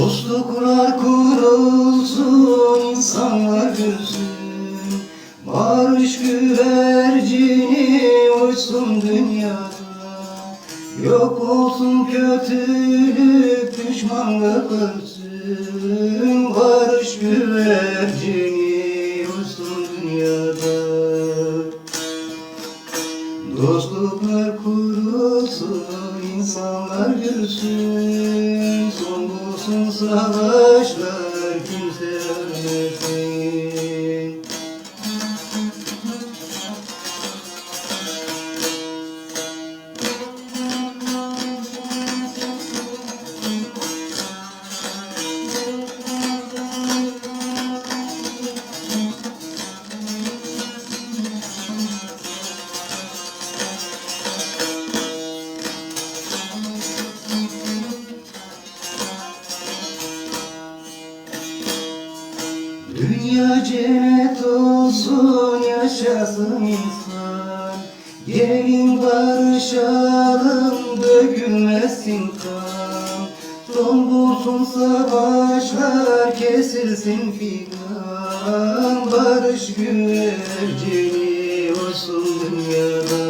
Dostluklar kurulsun insanlar gülsün Barış güvercini uçsun dünyada. Yok olsun kötülük düşmanlık ölsün Barış güvercini uçsun dünyada. Dostluklar kurulsun insanlar gülsün Son bulsun savaşlar, kimse Dünya cennet olsun yaşasın insan. Gelin barışalım dökülmesin kan. Son bulsun savaşlar kesilsin figan. Barış güvercini olsun dünyada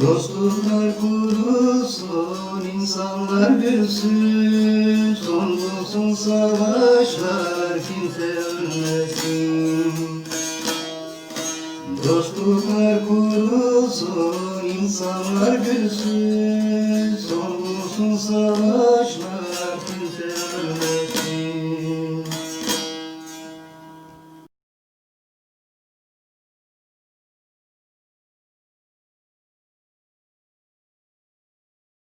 Dostluklar kurulsun, insanlar gülsün Son bulsun savaşlar, kimse ölmesin. Dostluklar kurulsun, insanlar gülsün Son bulsun savaşlar,